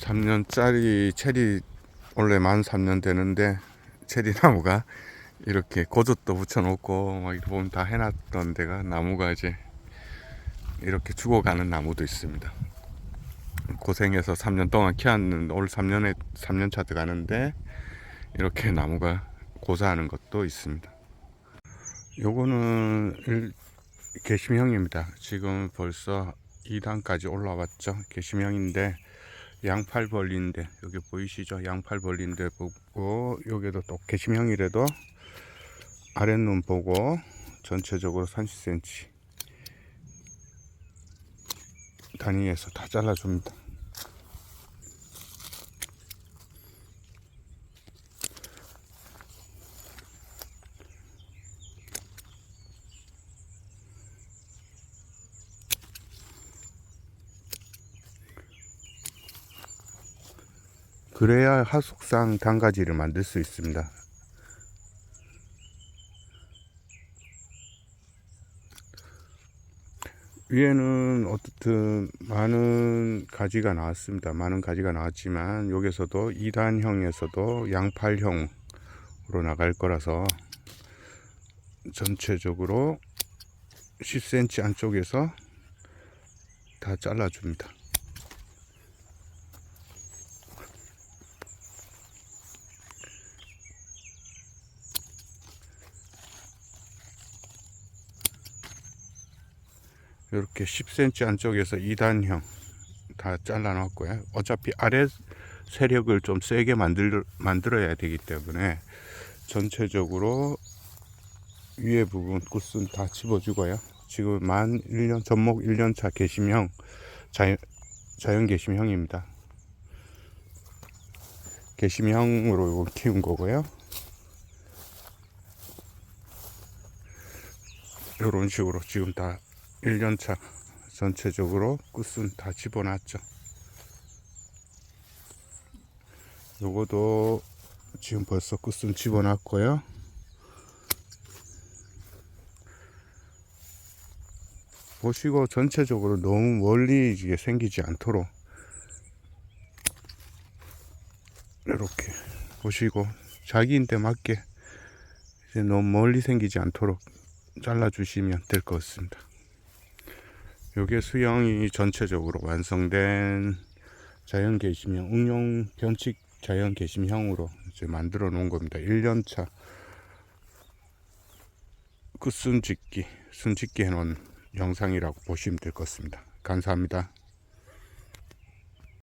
3년짜리 체리 원래 만 3년 되는데 체리 나무가 이렇게 고젓도 붙여놓고 막 이렇게 보면 다 해놨던 데가 나무가 이제 이렇게 죽어가는 나무도 있습니다. 고생해서 3년 동안 키웠는 올 3년에 3년 차 들어가는데 이렇게 나무가 고사하는 것도 있습니다. 요거는 일- 개심형입니다. 지금 벌써 2단까지 올라왔죠. 개심형인데 양팔 벌린데 여기 보이시죠? 양팔 벌린데 보고 여기도 또 개심형이라도 아랫눈 보고 전체적으로 30cm 단위에서 다 잘라줍니다. 그래야 하숙상 단가지를 만들 수 있습니다. 위에는 어떻든 많은 가지가 나왔습니다. 많은 가지가 나왔지만 여기서도 2단형에서도 양팔형으로 나갈 거라서 전체적으로 10cm 안쪽에서 다 잘라줍니다. 이렇게 10cm 안쪽에서 2단형 다 잘라 놨고요. 어차피 아래 세력을 좀 세게 만들, 만들어야 되기 때문에 전체적으로 위에 부분 끝은 다 집어주고요. 지금 만 1년, 전목 1년차 개심형, 자연, 자연 개심형입니다. 개심형으로 키운 거고요. 이런 식으로 지금 다 1년차 전체적으로 끝은 다 집어놨죠. 요거도 지금 벌써 끝은 집어놨고요. 보시고 전체적으로 너무 멀리 이게 생기지 않도록 이렇게 보시고 자기인데 맞게 이제 너무 멀리 생기지 않도록 잘라 주시면 될 것 같습니다. 요게 수영이 전체적으로 완성된 자연 개심형 응용 변칙 자연 개심형으로 이제 만들어 놓은 겁니다. 1년차 끝순 짓기 순 짓기 해놓은 영상이라고 보시면 될 것 같습니다. 감사합니다.